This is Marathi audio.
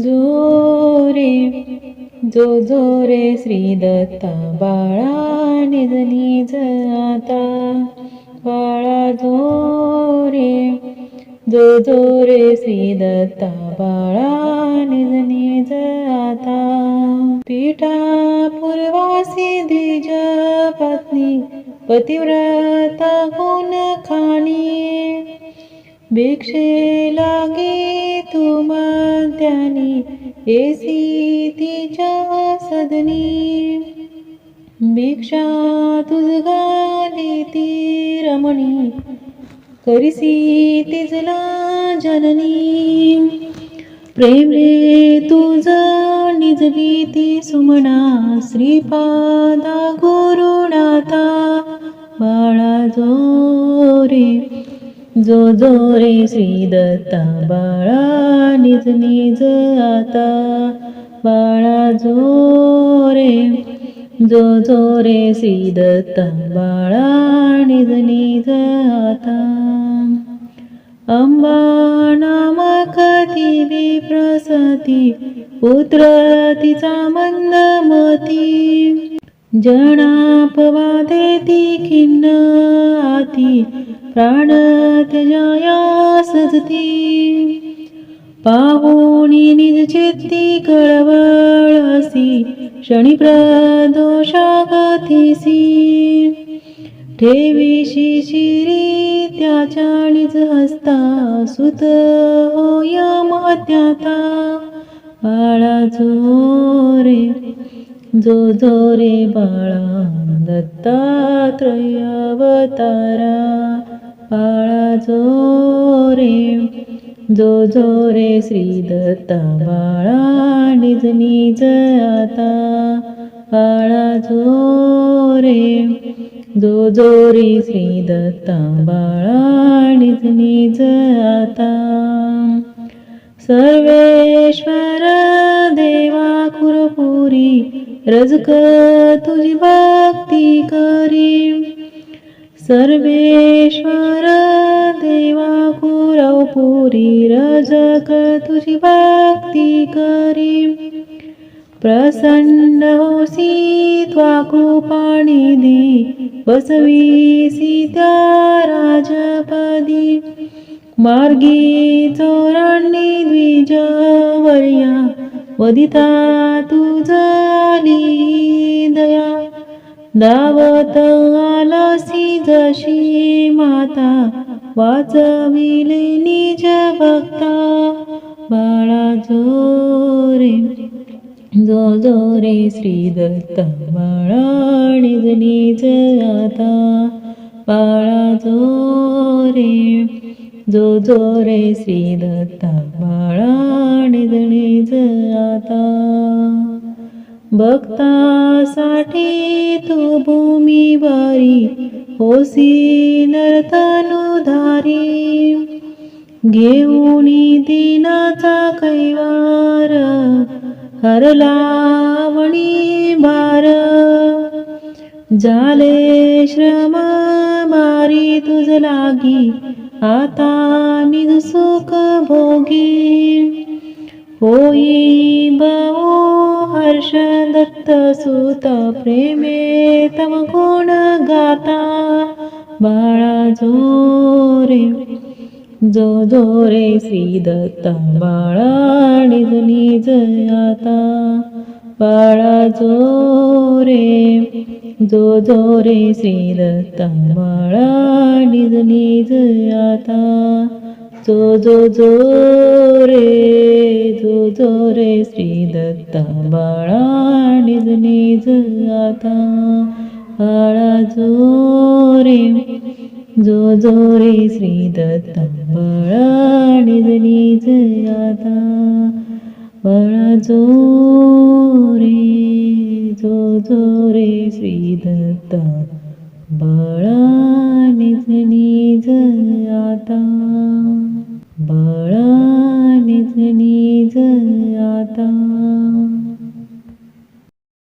जो रे जो जोरे श्री दत्ता बाळा निजनी जाता बाळा जो रे जो जोरे श्री दत्ता बाळा निजनी जाता पीठा पूर्वासी द्विज पत्नी पतिव्रता गुण खाणी. भिक्षे लागे तुमा त्यानी एसी तिच्या सदनी. भिक्षा तुझ गाली ती रमणी करिसी तिजला जननी. प्रेमे तुझ निजली ती सुमना श्रीपादा गुरुनाथा बाळा जो रे जो जो रे श्री दत्ता बाळा निज निज आता बाळा जो रे जो जो रे श्री दत्ता बाळा निज निज आता. अंबा नामक ती विप्रसती पुत्र तिचा मंदमती. जनापवादे ती खिन्न आती प्राण त्यजाया सजती. पाहुणी निज चित्ती कळवळ क्षणी प्रदोषागतीसी. ठेवीशी शिरी त्याच्या निज हस्ता सुत होय महत्याता बाळा जो रे जो जो रे बाळा दत्तात्रय अवतारा बाळा जो रे जो जो रे श्री दत्ता बाळा निज निज आता बाळा जो रे जो जो रे श्री दत्ता बाळा निज निज आता सर्वेश्वर देवा कुरपुरी रजक तुझी भक्ती करी. सर्वेश्वर देवा कुरपुरी रजक तुझी भक्ती करी प्रसन्न होसी त्वा कृपाणी दी. बसवीसी त्या राजपदी. मार्गी चोरांनी द्विजवर्या. वदिता तुझली दया. दावत आलसी जशी माता. वाचविले निज भक्ता बाळा जो रे जो जो रे श्री दत्त बाळा निज निज आता. बाळा जो रे जो जो रे श्री दत्त बाळा निज निज आता. भक्तासाठी तू भूमी बारी. होसी नर्तनुधारी घेऊन दिनाचा कैवार हरलावणी भार. झाले श्रम मारी तुझ लागी आता निज सुख भोगी. होई भाऊ हर्ष दत्त सुत प्रेमे तम गुण गाता बाळा जो रे जो जो रे श्री दत्त बाळा निज जयाता आता. बाळा जो रे जो जो रे श्री दत्त बाळा निज निज आता. जो जो जो रे जो जो रे श्री दत्त बाळा निज निज आता. बाळा जो रे जो जो रे श्री दत्त बाळा निज निज आता. बाळा जो रे जो जो रे श्री दत्त बाळा निज निज आता.